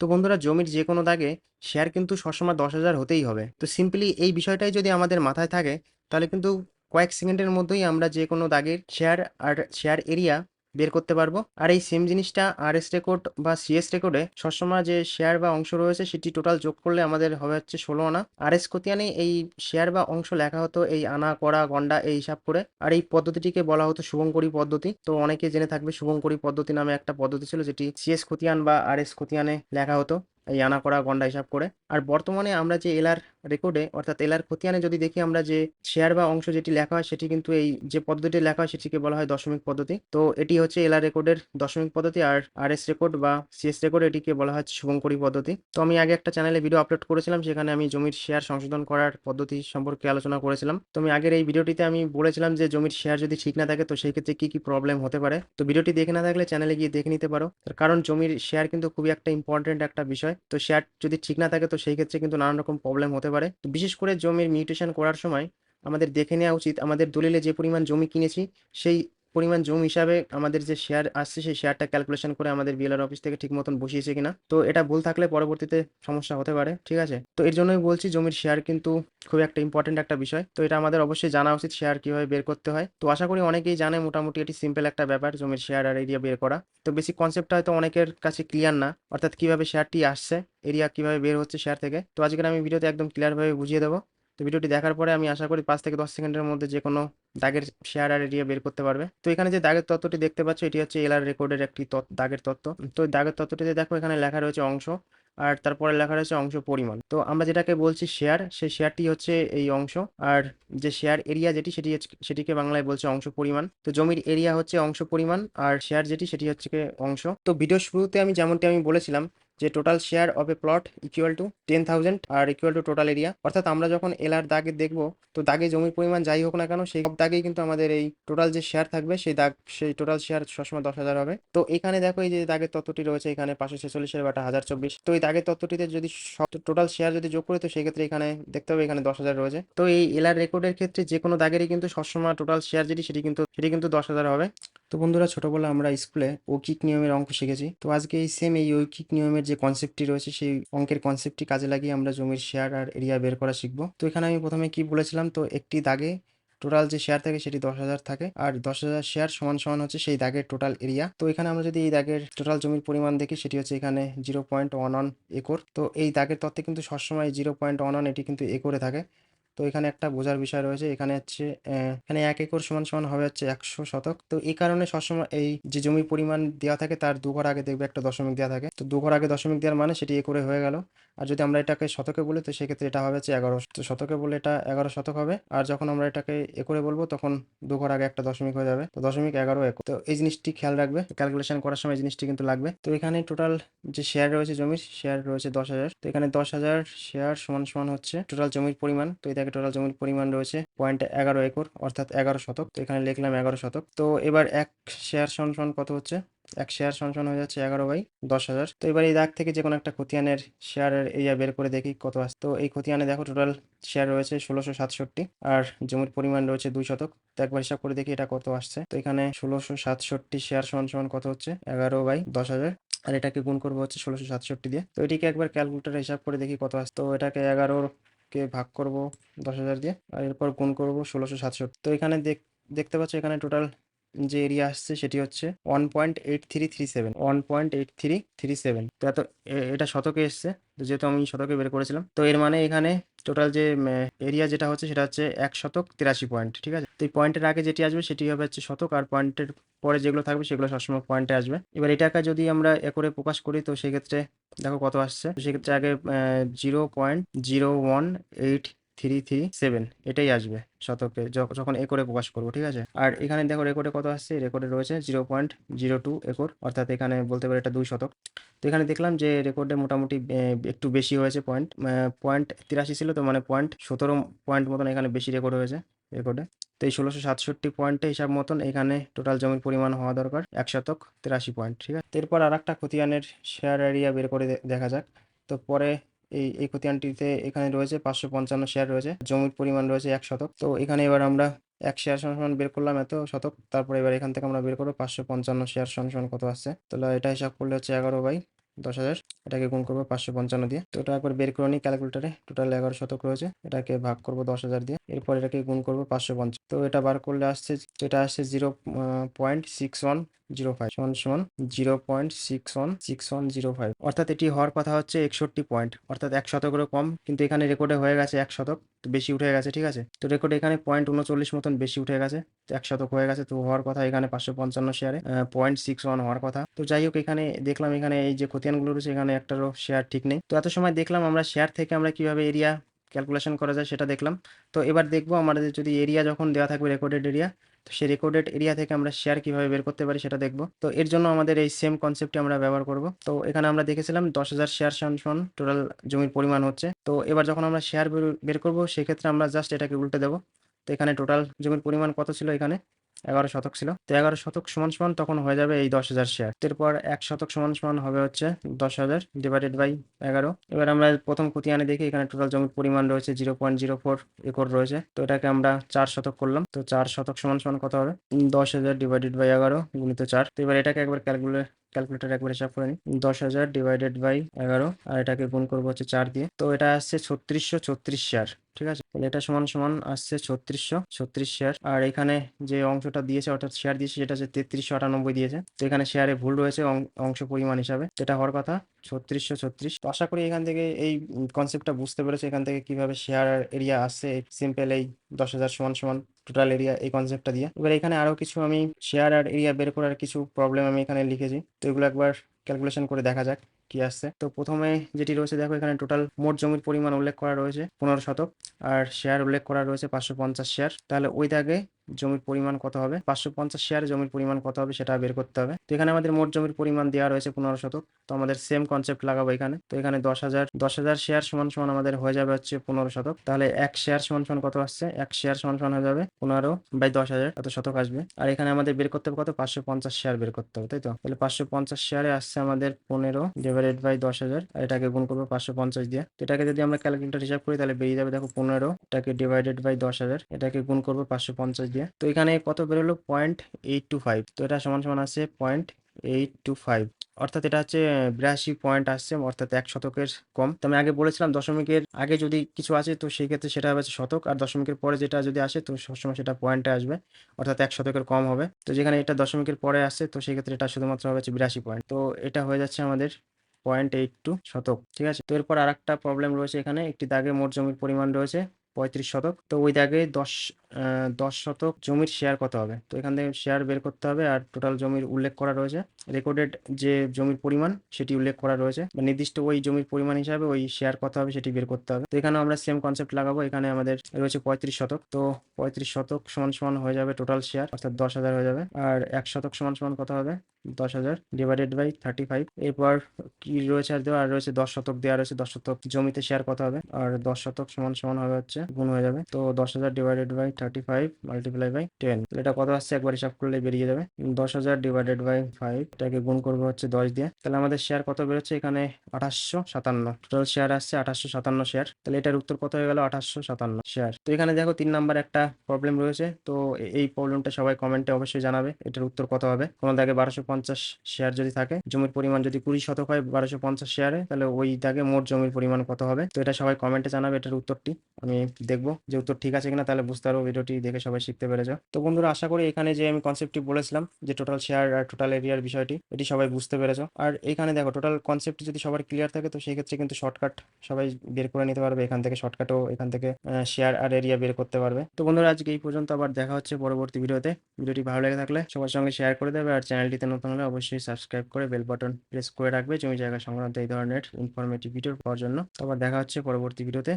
তো বন্ধুরা, জমির যে কোনো দাগে শেয়ার কিন্তু সবসময় দশ হাজার হতেই হবে। তো সিম্পলি এই বিষয়টাই যদি আমাদের মাথায় থাকে, তাহলে কিন্তু কয়েক সেকেন্ডের মধ্যেই আমরা যে কোনো দাগের শেয়ার আর শেয়ার এরিয়া বের করতে পারব। আর এই সেম জিনিসটা আর এস রেকর্ড বা সিএস রেকর্ডে সবসময় যে শেয়ার বা অংশ রয়েছে, সেটি টোটাল যোগ করলে আমাদের হবে হচ্ছে ষোলো আনা। আর এস খতিয়ানে এই শেয়ার বা অংশ লেখা হতো এই আনা করা গন্ডা, এই হিসাব করে। আর এই পদ্ধতিটিকে বলা হতো শুভঙ্করী পদ্ধতি। তো অনেকে জেনে থাকবে শুভঙ্করী পদ্ধতি নামে একটা পদ্ধতি ছিল, যেটি সিএস খতিয়ান বা আর এস খতিয়ানে লেখা হতো। এই আনা করা, গন্ডা হিসাব করে। আর বর্তমানে আমরা যে এলার রেকর্ডে অর্থাৎ এলার খতিয়ানে যদি দেখি আমরা যে শেয়ার বা অংশ যেটি লেখা হয়, সেটি কিন্তু এই যে পদ্ধতিটি লেখা হয়, সেটিকে বলা হয় দশমিক পদ্ধতি। তো এটি হচ্ছে এলার রেকর্ডের দশমিক পদ্ধতি আর আর এস রেকর্ড বা সিএস রেকর্ড এটিকে বলা হয় শুভঙ্করী পদ্ধতি। তো আমি আগে একটা চ্যানেলে ভিডিও আপলোড করেছিলাম, সেখানে আমি জমির শেয়ার সংশোধন করার পদ্ধতি সম্পর্কে আলোচনা করেছিলাম। তো আমি আগের এই ভিডিওটিতে আমি বলেছিলাম যে জমির শেয়ার যদি ঠিক না থাকে, তো সেই ক্ষেত্রে কি কি প্রবলেম হতে পারে। তো ভিডিওটি দেখে না থাকলে চ্যানেলে গিয়ে দেখে নিতে পারো। কারণ জমির শেয়ার কিন্তু খুবই একটা ইম্পর্টেন্ট একটা বিষয়। তো শেয়ার যদি ঠিক না থাকে তো সেই ক্ষেত্রে কিন্তু নানান রকম প্রবলেম হতে পারে। তো বিশেষ করে জমির মিউটেশন করার সময় আমাদের দেখে নেওয়া উচিত, আমাদের দলিলে যে পরিমাণ জমি কিনেছি, সেই পরিমাণ জমি হিসাবে আমাদের যে শেয়ার আসছে, সেই শেয়ারটা ক্যালকুলেশন করে আমাদের বিএলআর অফিস থেকে ঠিক মতন বসিয়েছে কিনা। তো এটা ভুল থাকলে পরবর্তীতে সমস্যা হতে পারে, ঠিক আছে? তো এর জন্যই বলছি জমির শেয়ার কিন্তু খুব একটা ইম্পর্টেন্ট একটা বিষয়। তো এটা আমাদের অবশ্যই জানা উচিত শেয়ার কীভাবে বের করতে হয়। তো আশা করি অনেকেই জানে মোটামুটি এটি সিম্পল একটা ব্যাপার জমির শেয়ার আর এরিয়া বের করা। তো বেসিক কনসেপ্টটা হয়তো অনেকের কাছে ক্লিয়ার না। অর্থাৎ কীভাবে শেয়ারটি আসছে এরিয়া কীভাবে বের হচ্ছে শেয়ার থেকে। তো আজকের আমি ভিডিওতে একদম ক্লিয়ারভাবে বুঝিয়ে দেবো। তো ভিডিওটি দেখার পরে আমি আশা করি পাঁচ থেকে দশ সেকেন্ডের মধ্যে যে কোনো দাগের শেয়ার আর এরিয়া বের করতে পারবে। তো এখানে যে দাগের তত্ত্বটি দেখতে পাচ্ছ, এটি হচ্ছে এলআর রেকর্ডের একটি দাগের তত্ত্ব। তো দাগের তত্ত্বটিতে দেখো এখানে লেখা রয়েছে অংশ আর তারপরে লেখা রয়েছে অংশ পরিমাণ। তো আমরা যেটাকে বলছি শেয়ার, সেই শেয়ারটি হচ্ছে এই অংশ আর যে শেয়ার এরিয়া যেটি, সেটি সেটিকে বাংলায় বলছে অংশ পরিমাণ। তো জমির এরিয়া হচ্ছে অংশ পরিমাণ আর শেয়ার যেটি, সেটি হচ্ছে অংশ। তো ভিডিও শুরুতে আমি যেমনটি আমি বলেছিলাম যে total share of a plot equal to ten thousand R equal to total area অর্থাৎ আমরা যখন এলার দাগে দেখব, তো দাগে জমির পরিমাণ যাই হোক না কেন, সেই দাগেই কিন্তু আমাদের এই টোটাল যে শেয়ার থাকবে, সেই দাগ, সেই টোটাল শেয়ার সবসময় দশ হাজার হবে। তো এখানে দেখো এই যে দাগের তত্ত্বটি রয়েছে, এখানে পাঁচশো ছেচল্লিশের বাটা হাজার চব্বিশ। তো এই দাগের তত্ত্বটিতে যদি টোটাল শেয়ার যদি যোগ করি, তো সেক্ষেত্রে এখানে দেখতে হবে এখানে দশ হাজার রয়েছে। তো এই এলার রেকর্ডের ক্ষেত্রে যে কোনো দাগেরই কিন্তু সবসময় টোটাল শেয়ার যেটি, সেটি কিন্তু সেটি কিন্তু দশ হাজার হবে। তো বন্ধুরা ছোটবেলা আমরা স্কুলে ঐকিক নিয়মের অঙ্ক শিখেছি। তো আজকে এই সেম এই ঐকিক নিয়মের যে কনসেপ্টটি রয়েছে, সেই অঙ্কের কনসেপ্টটি কাজে লাগিয়ে আমরা জমির শেয়ার আর এরিয়া বের করা শিখব। তো এখানে আমি প্রথমে কি বলেছিলাম, তো একটি দাগে টোটাল যে শেয়ার থাকে, সেটি দশ হাজার থাকে, আর দশ হাজার শেয়ার সমান সমান হচ্ছে সেই দাগের টোটাল এরিয়া তো এখানে আমরা যদি এই দাগের টোটাল জমির পরিমাণ দেখি, সেটি হচ্ছে এখানে zero point one one acre. তো এই দাগের তত্ত্বে কিন্তু সবসময় জিরো পয়েন্ট ওয়ান ওয়ান এটি কিন্তু একরে থাকে। তো এখানে একটা বোঝার বিষয় রয়েছে। এখানে হচ্ছে এখানে এক একর সমান সমান হবে হচ্ছে একশো শতক। তো এই কারণে সবসময় এই যে জমির পরিমাণ দেওয়া থাকে, তার দু ঘর আগে দেখবে একটা দশমিক দেওয়া থাকে। তো দু ঘর আগে দশমিক দেওয়ার মানে সেটি একরে হয়ে গেল। আর যদি আমরা এটাকে শতকে বলি, তো সেক্ষেত্রে এটা হবে হচ্ছে এগারো। তো শতকে বলে এটা এগারো শতক হবে। আর যখন আমরা এটাকে একরে বলব, তখন দু ঘর আগে একটা দশমিক হয়ে যাবে। তো দশমিক এগারো এক তো এই জিনিসটি খেয়াল রাখবে। ক্যালকুলেশন করার সময় এই জিনিসটি কিন্তু লাগবে। তো এখানে টোটাল যে শেয়ার রয়েছে জমির শেয়ার রয়েছে দশ হাজার। তো এখানে দশ হাজার শেয়ার সমান সমান হচ্ছে টোটাল জমির পরিমাণ। তো এই দেখে টোটাল জমির পরিমাণ রয়েছে পয়েন্ট এগারো একর, অর্থাৎ এগারো শতক। তো এখানে লিখলাম এগারো শতক। তো এবার এক শেয়ার সমান কত হচ্ছে? এক শেয়ার সমান হয়ে যাচ্ছে এগারো বাই দশ হাজার। তো এবার এই দাগ থেকে যে কোনো একটা খতিয়ানের শেয়ারের এরিয়া বের করে দেখি কত আসছে তো এই খতিয়ানে দেখো টোটাল শেয়ার রয়েছে ষোলোশো সাতষট্টি আর জমির পরিমাণ রয়েছে দুই শতক। তো একবার হিসাব করে দেখি এটা কত আসছে। তো এখানে ষোলোশো সাতষট্টি শেয়ার সমান কত হচ্ছে? এগারো বাই দশ হাজার। আর এটাকে গুণ করব হচ্ছে ষোলোশো সাতষট্টি দিয়ে। তো এটিকে একবার ক্যালকুলেটারে হিসাব করে দেখি কত আসতো এটাকে এগারোর কে ভাগ করব দশ হাজার দিয়ে, আর এরপর গুণ করব ষোলোশো সাতষট্টি তো এখানে দেখ, দেখতে পাচ্ছ এখানে টোটাল যে এরিয়া আসছে সেটি হচ্ছে one point eight three three seven one point eight three three seven তো এত এটা শতকে এসছে। তো যেহেতু আমি শতকে বের করেছিলাম। তো এর মানে এখানে টোটাল যে এরিয়া যেটা হচ্ছে সেটা হচ্ছে এক শতক তিরাশি পয়েন্ট ঠিক আছে? তো এই পয়েন্টের আগে যেটি আসবে সেটি হবে হচ্ছে শতক, আর পয়েন্টের পরে যেগুলো থাকবে সেগুলো সবসময় পয়েন্টে আসবে। এবার এটাকে যদি আমরা এ করে প্রকাশ করি, তো সেক্ষেত্রে দেখো কত আসছে? সেক্ষেত্রে আগে zero point zero one eight three three seven এটাই আসবে শতকে, যখ- যখন একরে প্রকাশ করব, ঠিক আছে? আর এখানে দেখো রেকর্ডে কত আসছে? রেকর্ডে রয়েছে zero point zero two acre, অর্থাৎ এখানে বলতে পারি এটা দুই শতক। তো এখানে দেখলাম যে রেকর্ডে মোটামুটি একটু বেশি হয়েছে পয়েন্ট পয়েন্ট তিরাশি ছিল, তো মানে পয়েন্ট সতেরো পয়েন্ট মতন এখানে বেশি রেকর্ড হয়েছে রেকর্ডে। তো এই ষোলোশো সাতষট্টি পয়েন্টে হিসাব মতন এখানে টোটাল জমির পরিমাণ হওয়া দরকার, এক শতক তিরাশি পয়েন্ট ঠিক আছে? এরপর আর একটা খতিয়ানের শেয়ার এরিয়া বের করে দেখা যাক। তো পরে এই এই খতিয়ানটিতে এখানে রয়েছে পাঁচশো পঞ্চান্ন শেয়ার রয়েছে, জমির পরিমাণ রয়েছে এক শতক। তো এখানে এবার আমরা এক শেয়ার সমান বের করলাম এত শতক, তারপরে এবার এখান থেকে আমরা বের করব পাঁচশো পঞ্চান্ন শেয়ার সমান কত আসছে। তাহলে এটা হিসাব করলে হচ্ছে এগারো বাই দশ হাজার। এটাকে গুণ করব পাঁচশো পঞ্চান্ন দিয়ে। তো এটা একবার বের করে নিই ক্যালকুলেটারে টোটাল এগারো শতক রয়েছে। এটাকে ভাগ করব দশ হাজার দিয়ে। এরপর এটাকে গুণ করব পাঁচশো পঞ্চাশ। তো এটা বার করলে আসছে, যেটা আসছে zero point six one zero five সমান সমান zero point six one six one zero five অর্থাৎ এটি হওয়ার কথা হচ্ছে একষট্টি পয়েন্ট অর্থাৎ এক শতকেরও কম, কিন্তু এখানে রেকর্ডে হয়ে গেছে এক শতক। তো বেশি উঠে গেছে, ঠিক আছে? তো রেকর্ড এখানে পয়েন্ট উনচল্লিশ মতন বেশি উঠে গেছে তো এক শতক হয়ে গেছে, তো হওয়ার কথা এখানে পাঁচশো পঞ্চান্ন শেয়ারে পয়েন্ট সিক্স ওয়ান হওয়ার কথা। তো যাই হোক, এখানে দেখলাম এখানে এই যে খতিয়ানগুলো রয়েছে, এখানে একটারও শেয়ার ঠিক নেই। তো এত সময় দেখলাম আমরা শেয়ার থেকে আমরা কীভাবে এরিয়া ক্যালকুলেশন করা যায় সেটা দেখলাম। তো এবার দেখব আমাদের যদি এরিয়া যখন দেওয়া থাকবে রেকর্ডেড এরিয়া তো সেই রেকর্ডেড এরিয়া থেকে আমরা শেয়ার কীভাবে বের করতে পারি সেটা দেখব। তো এর জন্য আমাদের এই সেম কনসেপ্টটি আমরা ব্যবহার করব। তো এখানে আমরা দেখেছিলাম দশ হাজার শেয়ার সমান টোটাল জমির পরিমাণ হচ্ছে। তো এবার যখন আমরা শেয়ার বের করব, সেক্ষেত্রে আমরা জাস্ট এটাকে উল্টে দেবো। তো এখানে টোটাল জমির পরিমাণ কত ছিল এখানে? এগারো শতক ছিল। তো এগারো শতক সমান সমান তখন হয়ে যাবে এই দশ হাজার শেয়ার এরপর এক শতক সমান সমান হবে হচ্ছে দশ হাজার ডিভাইডেড বাই এগারো। এবার আমরা প্রথম খতিয়ানে দেখি, এখানে টোটাল জমির পরিমাণ রয়েছে zero point zero four acre রয়েছে। তো এটাকে আমরা চার শতক করলাম। তো চার শতক সমান সমান কত হবে? দশ হাজার ডিভাইডেড বাই এগারো গুণিত চার। তো এবার এটাকে একবার ক্যালকুলেট ক্যালকুলেটার একবার হিসাব করে নিই। দশ হাজার ডিভাইডেড বাই এগারো, আর এটাকে গুণ করব হচ্ছে চার দিয়ে। তো এটা আসছে ছত্রিশশো ছত্রিশ শেয়ার ঠিক আছে? তাহলে এটা সমান সমান আসছে ছত্রিশশো ছত্রিশ শেয়ার আর এখানে যে অংশটা দিয়েছে, অর্থাৎ শেয়ার দিয়েছে, সেটা হচ্ছে তেত্রিশশো আটানব্বই দিয়েছে। তো এখানে শেয়ারে ভুল রয়েছে অংশ পরিমাণ হিসাবে। যেটা হওয়ার কথা, ছত্রিশশো ছত্রিশ। তো আশা করি এখান থেকে এই কনসেপ্টটা বুঝতে পেরেছে, এখান থেকে কীভাবে শেয়ার এরিয়া আসছে। সিম্পল এই দশ হাজার সমান সমান। টোটাল এরিয়া এই কনসেপ্টটা দিয়ে। এবার এখানে আরও কিছু আমি শেয়ার আর এরিয়া বের করার কিছু প্রবলেম আমি এখানে লিখেছি। তো এগুলো একবার ক্যালকুলেশন করে দেখা যাক কি আসছে। তো প্রথমে যেটি রয়েছে, দেখো এখানে টোটাল মোট জমির পরিমাণ উল্লেখ করা রয়েছে, পনেরো শতক। আর শেয়ার উল্লেখ করা রয়েছে পাঁচশো পঞ্চাশ শেয়ার তাহলে ওই দাগে জমির পরিমাণ কত হবে? পাঁচশো পঞ্চাশ শেয়ার জমির পরিমাণ কত হবে সেটা বের করতে হবে। তো এখানে আমাদের মোট জমির পরিমাণ দেওয়া রয়েছে পনেরো শতক। তো আমাদের সেম কনসেপ্ট লাগাবো এখানে। তো এখানে দশ হাজার দশ হাজার শেয়ার সমান সমান আমাদের হয়ে যাবে হচ্ছে পনেরো শতক। তাহলে এক শেয়ার সমান সমান কত আসছে? এক শেয়ার সমান সমান হয়ে যাবে পনেরো বাই দশ হাজার। এত শতক আসবে। আর এখানে আমাদের বের করতে হবে কত? পাঁচশো পঞ্চাশ শেয়ার বের করতে হবে, তাই তো? তাহলে পাঁচশো পঞ্চাশ শেয়ারে আসছে আমাদের পনেরো ডিভাইডেড বাই দশ হাজার। আর এটাকে গুণ করব পাঁচশো পঞ্চাশ দিয়ে। তো এটাকে যদি আমরা ক্যালকুলেটর হিসাব করি, তাহলে বেরিয়ে যাবে দেখো পনেরো। এটাকে ডিভাইডেড বাই দশ হাজার। এটাকে গুণ করব পাঁচশো পঞ্চাশ দিয়ে। তো এখানে কত বেরোলো? পয়েন্ট এইট টু ফাইভ তো এটা সমান সমান আছে পয়েন্ট এইট টু ফাইভ অর্থাৎ এটা হচ্ছে বিরাশি পয়েন্ট আসছে, অর্থাৎ এক শতকের কম। তো আমি আগে বলেছিলাম দশমিকের আগে যদি কিছু আছে তো সেই ক্ষেত্রে সেটা হবে শতক। আর দশমিকের পরে যেটা যদি আসে, তো সবসময় সেটা পয়েন্টে আসবে। অর্থাৎ এক শতকের কম হবে। তো যেখানে এটা দশমিকের পরে আসছে, তো সেই ক্ষেত্রে এটা শুধুমাত্র হবে বিরাশি পয়েন্ট তো এটা হয়ে যাচ্ছে আমাদের পয়েন্ট এইট টু শতক। ঠিক আছে? তো এরপর আর একটা প্রবলেম রয়েছে এখানে। একটি দাগে মোট জমির পরিমাণ রয়েছে পঁয়ত্রিশ শতক। তো ওই দাগে দশ দশ শতক জমির শেয়ার কত হবে? তো এখান থেকে শেয়ার বের করতে হবে আর টোটাল জমির উল্লেখ করা রয়েছে। রেকর্ডেড যে জমির পরিমাণ, সেটি উল্লেখ করা রয়েছে। বা নির্দিষ্ট ওই জমির পরিমাণ হিসাবে ওই শেয়ার কত হবে, সেটি বের করতে হবে। তো এখানে আমরা সেম কনসেপ্ট লাগাবো। এখানে আমাদের রয়েছে পঁয়ত্রিশ শতক। তো পঁয়ত্রিশ শতক সমান সমান হয়ে যাবে টোটাল শেয়ার অর্থাৎ দশ হাজার হয়ে যাবে। আর এক শতক সমান সমান কত হবে? দশ হাজার ডিভাইডেড বাই থার্টি ফাইভ এরপর কি রয়েছে আর দেওয়া? আর রয়েছে দশ শতক দেওয়া রয়েছে। দশ শতক জমিতে শেয়ার কত হবে? আর দশ শতক সমান সমান হবে হচ্ছে, গুণ হয়ে যাবে। তো দশ হাজার ডিভাইডেড বাই এখানে আঠাশশো সাতান্ন। শেয়ার আসছে সাতান্ন শেয়ার তাহলে এটার উত্তর কত হয়ে গেল? আঠাশশো সাতান্ন শেয়ার এখানে প্রবলেম রয়েছে। তো এই প্রবলেমটা সবাই কমেন্টে অবশ্যই জানাবে, এটার উত্তর কত হবে? কোনো দাগে বারোশো পঞ্চাশ শেয়ার যদি থাকে, জমির পরিমাণ যদি কুড়ি শতক হয় বারোশো পঞ্চাশ শেয়ারে তাহলে ওই দাগে মোট জমির পরিমাণ কত হবে? তো এটা সবাই কমেন্টে জানাবে, এটার উত্তরটি। আমি দেখব যে উত্তর ঠিক আছে কিনা, তাহলে বুঝতে পারব ভিডিওটি দেখে সবাই শিখতে পেরেছ। তো বন্ধুরা, আশা করি এখানে যে আমি কনসেপ্টটি বলেছিলাম, যে টোটাল শেয়ার আর টোটাল এরিয়ার বিষয়টি, এটি সবাই বুঝতে পেরেছ। আর এখানে দেখো টোটাল কনসেপ্ট যদি সবার ক্লিয়ার থাকে, তো সেই ক্ষেত্রে কিন্তু শর্টকাট সবাই বের করে নিতে পারবে। এখান থেকে শর্টকাটও এখান থেকে শেয়ার আর এরিয়া বের করতে পারবে। তো বন্ধুরা, আজকে এই পর্যন্ত, আবার দেখা হচ্ছে পরবর্তী ভিডিওতে। ভিডিওটি ভালো লেগে থাকলে সবার সঙ্গে শেয়ার করে দেবে, আর চ্যানেলটিতে নতুন হলে অবশ্যই সাবস্ক্রাইব করে বেল বাটন প্রেস করে রাখবে, জমি জায়গা সংক্রান্ত এই ধরনের ইনফরমেটিভ ভিডিও পাওয়ার জন্য। আবার দেখা হচ্ছে পরবর্তী ভিডিওতে।